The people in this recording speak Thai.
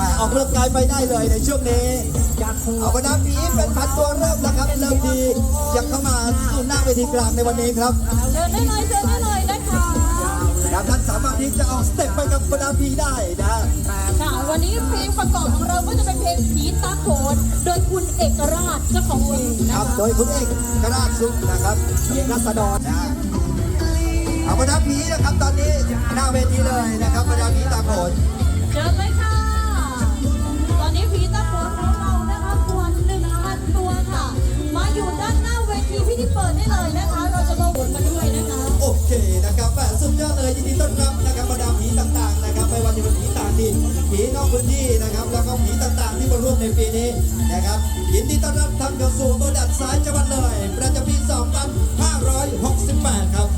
มาออกกำลังกายไปได้เลยในช่วงนี้ เอาบรรดาผีเป็นพันตัวเริ่มแล้วครับเริ่มดียังเข้ามาสู่หน้าเวทีกลางในวันนี้ครับเดินได้เลยเดินได้เลยนะคะครับท่านสามารถที่จะออกสเต็ปไปกับบรรดาผีได้นะค่ะวันนี้เพลงประกอบของเราก็จะเป็นเพลงผีตาโขนโดยคุณเอกราชเจ้าของเพลงคนะรับคะโดยคุณเอกกราชสุขนะครับเอกรัศดรนะเอาบรรดาผีนะครับตอนนี้ ผีนอกพื้นที่นะครับ แล้วก็ผีต่างๆที่มาร่วมในปีนี้นะครับยินดีต้อนรับท่านเข้าสู่บริษัทสายจังหวัดเลย ประจำปี 2568 ครับ